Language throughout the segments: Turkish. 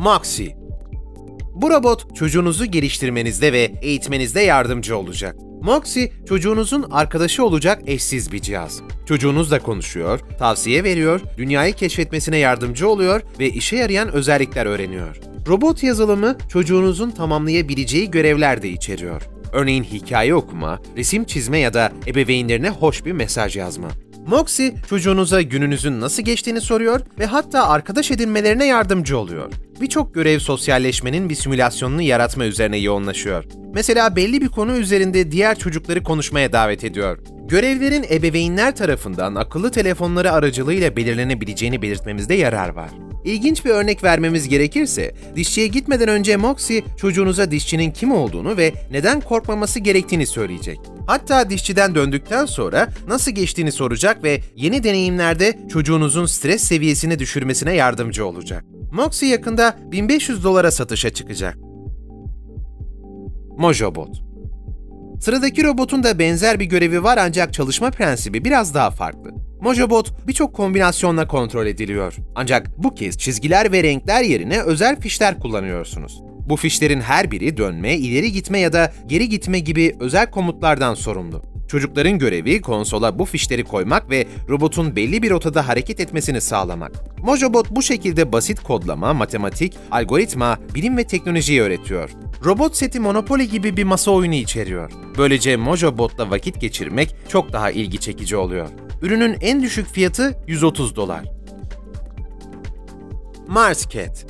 Maxi Bu robot çocuğunuzu geliştirmenizde ve eğitmenizde yardımcı olacak. Moxie, çocuğunuzun arkadaşı olacak eşsiz bir cihaz. Çocuğunuzla konuşuyor, tavsiye veriyor, dünyayı keşfetmesine yardımcı oluyor ve işe yarayan özellikler öğreniyor. Robot yazılımı çocuğunuzun tamamlayabileceği görevler de içeriyor. Örneğin hikaye okuma, resim çizme ya da ebeveynlerine hoş bir mesaj yazma. Moxie, çocuğunuza gününüzün nasıl geçtiğini soruyor ve hatta arkadaş edinmelerine yardımcı oluyor. Birçok görev sosyalleşmenin bir simülasyonunu yaratma üzerine yoğunlaşıyor. Mesela belli bir konu üzerinde diğer çocukları konuşmaya davet ediyor. Görevlerin ebeveynler tarafından akıllı telefonları aracılığıyla belirlenebileceğini belirtmemizde yarar var. İlginç bir örnek vermemiz gerekirse, dişçiye gitmeden önce Moxie çocuğunuza dişçinin kim olduğunu ve neden korkmaması gerektiğini söyleyecek. Hatta dişçiden döndükten sonra nasıl geçtiğini soracak ve yeni deneyimlerde çocuğunuzun stres seviyesini düşürmesine yardımcı olacak. Moxie yakında 1500 dolara satışa çıkacak. Mojobot Sıradaki robotun da benzer bir görevi var ancak çalışma prensibi biraz daha farklı. Mojobot birçok kombinasyonla kontrol ediliyor. Ancak bu kez çizgiler ve renkler yerine özel fişler kullanıyorsunuz. Bu fişlerin her biri dönme, ileri gitme ya da geri gitme gibi özel komutlardan sorumlu. Çocukların görevi konsola bu fişleri koymak ve robotun belli bir rotada hareket etmesini sağlamak. Mojobot bu şekilde basit kodlama, matematik, algoritma, bilim ve teknolojiyi öğretiyor. Robot seti Monopoly gibi bir masa oyunu içeriyor. Böylece Mojobot'la vakit geçirmek çok daha ilgi çekici oluyor. Ürünün en düşük fiyatı 130 dolar. Mars Cat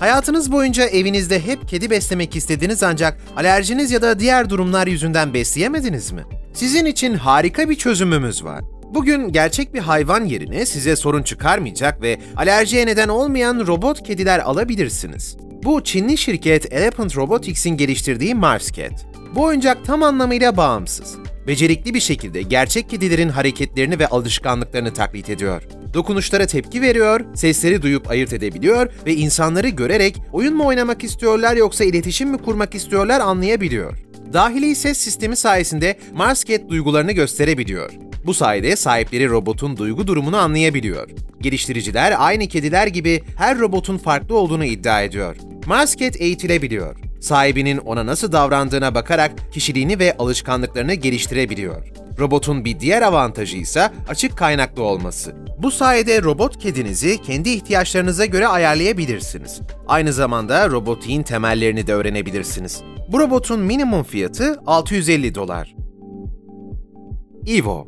Hayatınız boyunca evinizde hep kedi beslemek istediniz ancak alerjiniz ya da diğer durumlar yüzünden besleyemediniz mi? Sizin için harika bir çözümümüz var. Bugün gerçek bir hayvan yerine size sorun çıkarmayacak ve alerjiye neden olmayan robot kediler alabilirsiniz. Bu Çinli şirket Elephant Robotics'in geliştirdiği Mars Cat. Bu oyuncak tam anlamıyla bağımsız. Becerikli bir şekilde gerçek kedilerin hareketlerini ve alışkanlıklarını taklit ediyor. Dokunuşlara tepki veriyor, sesleri duyup ayırt edebiliyor ve insanları görerek oyun mu oynamak istiyorlar yoksa iletişim mi kurmak istiyorlar anlayabiliyor. Dahili ses sistemi sayesinde Marsket duygularını gösterebiliyor. Bu sayede sahipleri robotun duygu durumunu anlayabiliyor. Geliştiriciler aynı kediler gibi her robotun farklı olduğunu iddia ediyor. Marsket eğitilebiliyor. Sahibinin ona nasıl davrandığına bakarak kişiliğini ve alışkanlıklarını geliştirebiliyor. Robotun bir diğer avantajı ise açık kaynaklı olması. Bu sayede robot kedinizi kendi ihtiyaçlarınıza göre ayarlayabilirsiniz. Aynı zamanda robotiğin temellerini de öğrenebilirsiniz. Bu robotun minimum fiyatı 650 dolar. Evo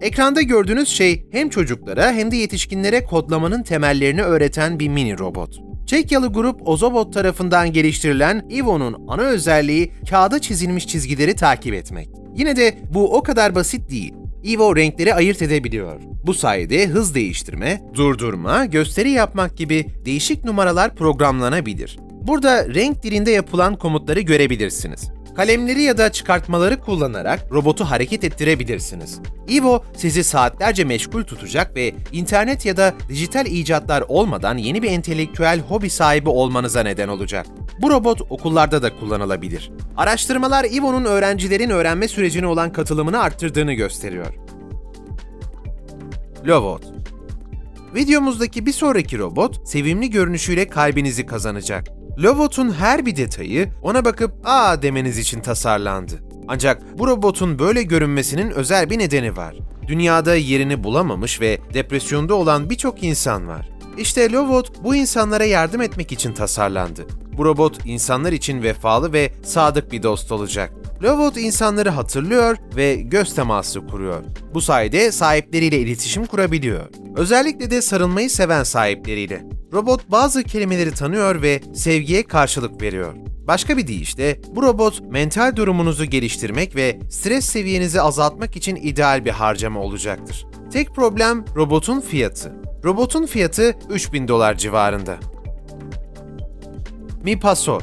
Ekranda gördüğünüz şey hem çocuklara hem de yetişkinlere kodlamanın temellerini öğreten bir mini robot. Çekyalı grup Ozobot tarafından geliştirilen Evo'nun ana özelliği kağıda çizilmiş çizgileri takip etmek. Yine de bu o kadar basit değil. Evo renkleri ayırt edebiliyor. Bu sayede hız değiştirme, durdurma, gösteri yapmak gibi değişik numaralar programlanabilir. Burada renk dilinde yapılan komutları görebilirsiniz. Kalemleri ya da çıkartmaları kullanarak robotu hareket ettirebilirsiniz. Evo sizi saatlerce meşgul tutacak ve internet ya da dijital icatlar olmadan yeni bir entelektüel hobi sahibi olmanıza neden olacak. Bu robot okullarda da kullanılabilir. Araştırmalar Evo'nun öğrencilerin öğrenme sürecine olan katılımını arttırdığını gösteriyor. Lovot Videomuzdaki bir sonraki robot sevimli görünüşüyle kalbinizi kazanacak. Lovot'un her bir detayı ona bakıp ''Aa'' demeniz için tasarlandı. Ancak bu robotun böyle görünmesinin özel bir nedeni var. Dünyada yerini bulamamış ve depresyonda olan birçok insan var. İşte Lovot bu insanlara yardım etmek için tasarlandı. Bu robot insanlar için vefalı ve sadık bir dost olacak. Lovot insanları hatırlıyor ve göz teması kuruyor. Bu sayede sahipleriyle iletişim kurabiliyor. Özellikle de sarılmayı seven sahipleriyle. Robot bazı kelimeleri tanıyor ve sevgiye karşılık veriyor. Başka bir deyişle bu robot mental durumunuzu geliştirmek ve stres seviyenizi azaltmak için ideal bir harcama olacaktır. Tek problem robotun fiyatı. Robotun fiyatı 3000 dolar civarında. Mipasor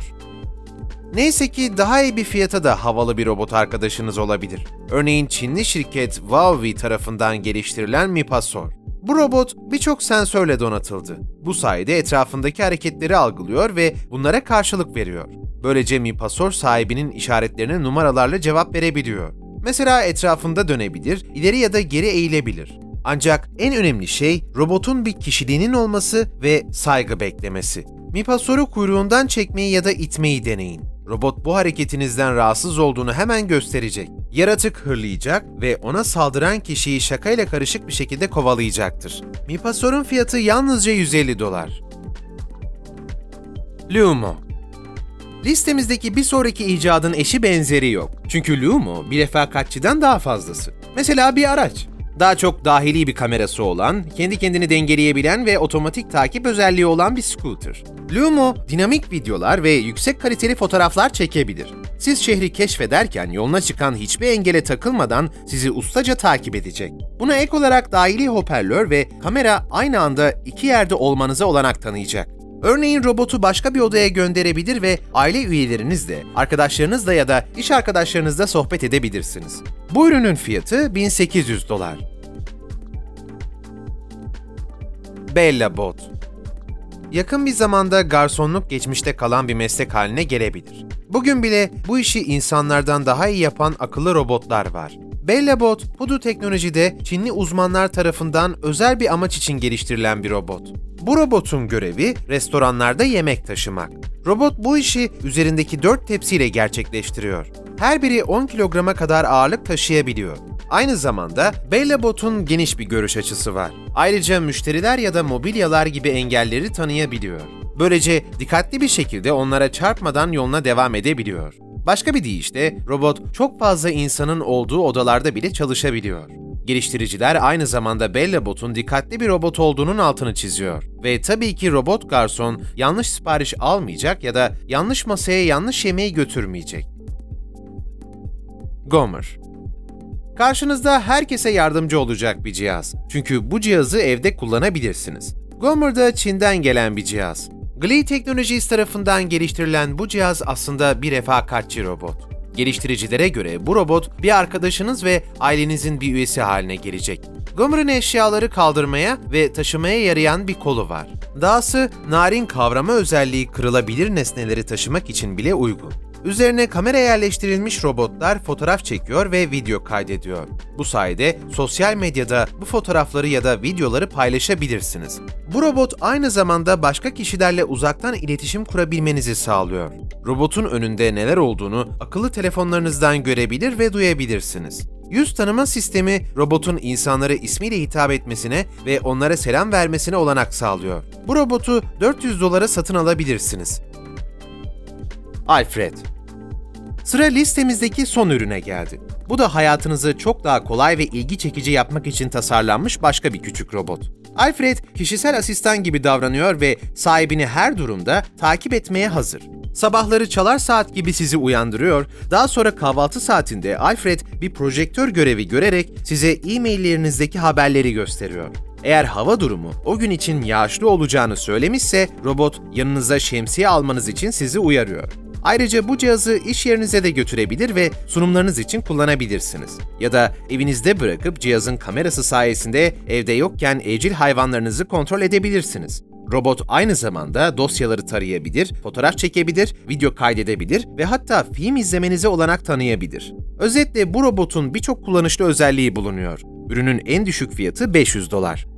Neyse ki daha iyi bir fiyata da havalı bir robot arkadaşınız olabilir. Örneğin Çinli şirket Huawei tarafından geliştirilen Mipasor. Bu robot birçok sensörle donatıldı. Bu sayede etrafındaki hareketleri algılıyor ve bunlara karşılık veriyor. Böylece Mipasor sahibinin işaretlerine numaralarla cevap verebiliyor. Mesela etrafında dönebilir, ileri ya da geri eğilebilir. Ancak en önemli şey robotun bir kişiliğinin olması ve saygı beklemesi. Mipasoru kuyruğundan çekmeyi ya da itmeyi deneyin. Robot bu hareketinizden rahatsız olduğunu hemen gösterecek. Yaratık hırlayacak ve ona saldıran kişiyi şakayla karışık bir şekilde kovalayacaktır. Mipasor'un fiyatı yalnızca 150 dolar. Lumo Listemizdeki bir sonraki icadın eşi benzeri yok. Çünkü Lumo bir refakatçiden daha fazlası. Mesela bir araç. Daha çok dahili bir kamerası olan, kendi kendini dengeleyebilen ve otomatik takip özelliği olan bir scooter. Lumo, dinamik videolar ve yüksek kaliteli fotoğraflar çekebilir. Siz şehri keşfederken yoluna çıkan hiçbir engele takılmadan sizi ustaca takip edecek. Buna ek olarak dahili hoparlör ve kamera aynı anda iki yerde olmanıza olanak tanıyacak. Örneğin robotu başka bir odaya gönderebilir ve aile üyelerinizle, arkadaşlarınızla ya da iş arkadaşlarınızla sohbet edebilirsiniz. Bu ürünün fiyatı 1800 dolar. Bella Bot Yakın bir zamanda garsonluk geçmişte kalan bir meslek haline gelebilir. Bugün bile bu işi insanlardan daha iyi yapan akıllı robotlar var. Bellabot, Hudu Teknoloji'de Çinli uzmanlar tarafından özel bir amaç için geliştirilen bir robot. Bu robotun görevi restoranlarda yemek taşımak. Robot bu işi üzerindeki 4 tepsiyle gerçekleştiriyor. Her biri 10 kilograma kadar ağırlık taşıyabiliyor. Aynı zamanda Bellabot'un geniş bir görüş açısı var. Ayrıca müşteriler ya da mobilyalar gibi engelleri tanıyabiliyor. Böylece dikkatli bir şekilde onlara çarpmadan yoluna devam edebiliyor. Başka bir deyişle robot çok fazla insanın olduğu odalarda bile çalışabiliyor. Geliştiriciler aynı zamanda Bellabot'un dikkatli bir robot olduğunun altını çiziyor. Ve tabii ki robot garson yanlış sipariş almayacak ya da yanlış masaya yanlış yemeği götürmeyecek. Gomer Karşınızda herkese yardımcı olacak bir cihaz. Çünkü bu cihazı evde kullanabilirsiniz. Gomer da Çin'den gelen bir cihaz. Glee Technologies tarafından geliştirilen bu cihaz aslında bir refakatçi robot. Geliştiricilere göre bu robot bir arkadaşınız ve ailenizin bir üyesi haline gelecek. Gomer'ın eşyaları kaldırmaya ve taşımaya yarayan bir kolu var. Dahası narin kavrama özelliği kırılabilir nesneleri taşımak için bile uygun. Üzerine kamera yerleştirilmiş robotlar fotoğraf çekiyor ve video kaydediyor. Bu sayede sosyal medyada bu fotoğrafları ya da videoları paylaşabilirsiniz. Bu robot aynı zamanda başka kişilerle uzaktan iletişim kurabilmenizi sağlıyor. Robotun önünde neler olduğunu akıllı telefonlarınızdan görebilir ve duyabilirsiniz. Yüz tanıma sistemi robotun insanlara ismiyle hitap etmesine ve onlara selam vermesine olanak sağlıyor. Bu robotu 400 dolara satın alabilirsiniz. Alfred Sıra listemizdeki son ürüne geldi. Bu da hayatınızı çok daha kolay ve ilgi çekici yapmak için tasarlanmış başka bir küçük robot. Alfred, kişisel asistan gibi davranıyor ve sahibini her durumda takip etmeye hazır. Sabahları çalar saat gibi sizi uyandırıyor, daha sonra kahvaltı saatinde Alfred bir projektör görevi görerek size e-maillerinizdeki haberleri gösteriyor. Eğer hava durumu o gün için yağışlı olacağını söylemişse robot yanınıza şemsiye almanız için sizi uyarıyor. Ayrıca bu cihazı iş yerinize de götürebilir ve sunumlarınız için kullanabilirsiniz. Ya da evinizde bırakıp cihazın kamerası sayesinde evde yokken evcil hayvanlarınızı kontrol edebilirsiniz. Robot aynı zamanda dosyaları tarayabilir, fotoğraf çekebilir, video kaydedebilir ve hatta film izlemenize olanak tanıyabilir. Özetle bu robotun birçok kullanışlı özelliği bulunuyor. Ürünün en düşük fiyatı 500 dolar.